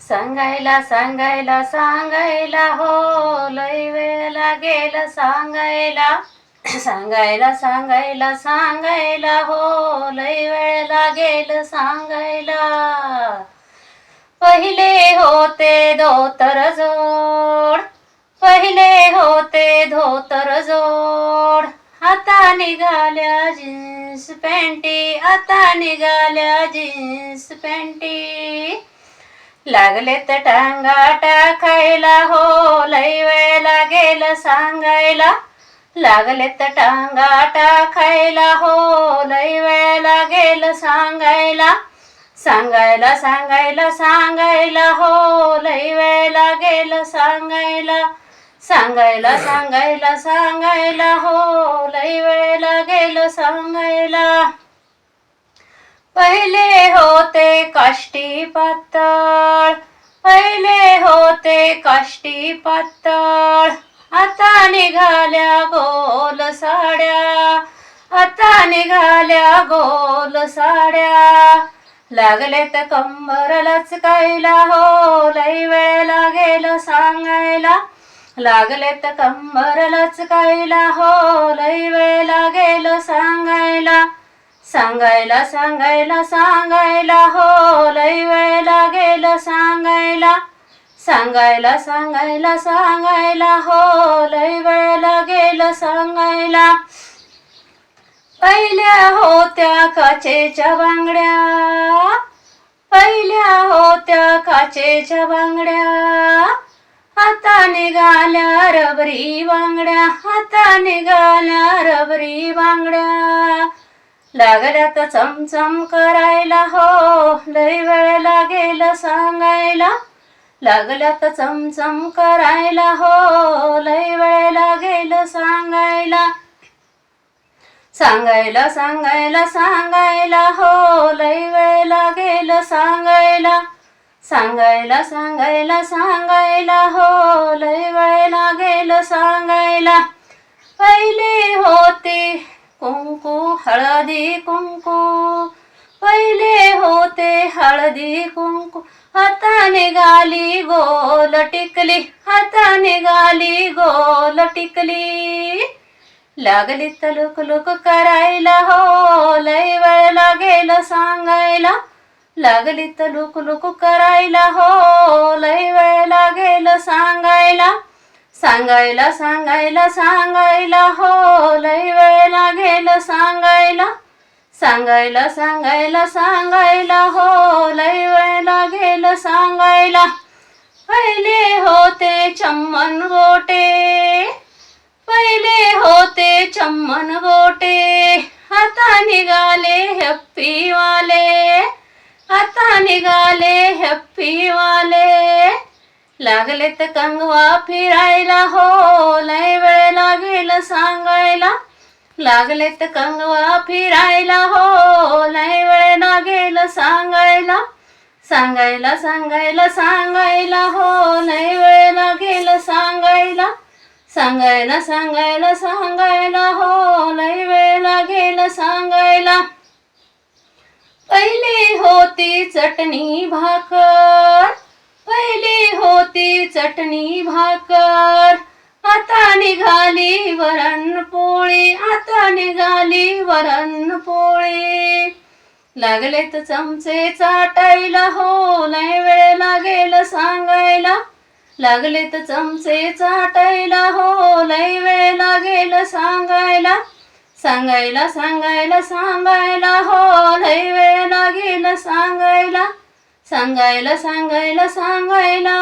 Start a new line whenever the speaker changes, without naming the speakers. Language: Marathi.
सांगायला सांगायला सांगायला हो लय वेळ लागेल. सांगायला सांगायला सांगायला सांगायला हो लय वेळ लागेल. सांगायला. पहिले होते धोतर जोड पहिले होते धोतर जोड. आता निघाल्या जीन्स पॅन्टी आता निघाल्या जीन्स पॅन्टी लागलेत टांगा टाकायला हो लय वेळ लागेल सांगायला. लागलेत टांगा टाकायला हो लय वेळ लागेल सांगायला. सांगायला सांगायला सांगायला हो लय वेळ लागेल सांगायला. सांगायला सांगायला सांगायला हो लय वेळ लागेल सांगायला. पहिले होते काष्टी पातळ पहिले होते काष्टी पातळ. आता निघाल्या गोल साड्या आता निघाल्या गोल साड्या. लागले तर कंबर लचकायला हो लय वेळ लागेल सांगायला. लागले तर कंबर हो लय वेळ लागेल सांगायला. सांगायला सांगायला सांगायला हो लय वेळ लागेल सांगायला. सांगायला सांगायला सांगायला हो लय वेळ लागेल सांगायला. पहिल्या होत्या काचेच्या बांगड्या. पहिल्या होत्या काचेच्या बांगड्या. हाताने निघाल्या रबरी बांगड्या हाताने निघाल्या रबरी बांगड्या तर चमचम करायला हो लय वेळ लागेल सांगायला. लागल्या तर चमचम करायला हो लय वेळ लागेल सांगायला. सांगायला सांगायला सांगायला हो लय वेळ लागेल सांग सांगायला सांगायला सांगायला हो लय वेळ लागेल सांगायला. पहिले होते कुंकू हळदी कुंकू. पहिले होते हळदी कुंकू. आता निघाली गोल टिकली. आता निघाली गोल टिकली. लागली तर लुक लुक करायला हो लय वेळ लागेल सांगायला. लागली तर लुक लुक करायला हो लय वेळ लागेल सांगायला. सांगायला सांगायला सांगायला हो लय वेळ लागेल सांगायला. सांगायला सांगायला सांगायला हो लय वेळ लागेल सांगायला. पहिले होते चम्मन गोटे पहिले होते चम्मन गोटे आता निघाले हप्पीवाले आता निघाले हप्पीवाले लागले तर कंगवा फिरायला हो लय वेळ लागेल सांगायला. लागले तर कंगवा फिरायला हो लय वेळ लागेल सांगायला. सांगायला सांगायला सांगायला हो लय वेळ लागेल सांगायला. सांगायला सांगायला सांगायला हो लय वेळ लागेल सांगायला. पहिली होती चटणी भाकर पहिली होती चटणी भाकर. आता निघाली वरण पोळी आता निघाली वरण पोळी. लागले तर चमचे चाटायला हो लय वेळ लागेल सांगायला. लागले तर चमचे चाटायला हो लय वेळ लागेल सांगायला. सांगायला सांगायला सांगायला हो लय वेळ लागेल सांगायला. सांगायला सांगायला सांगायला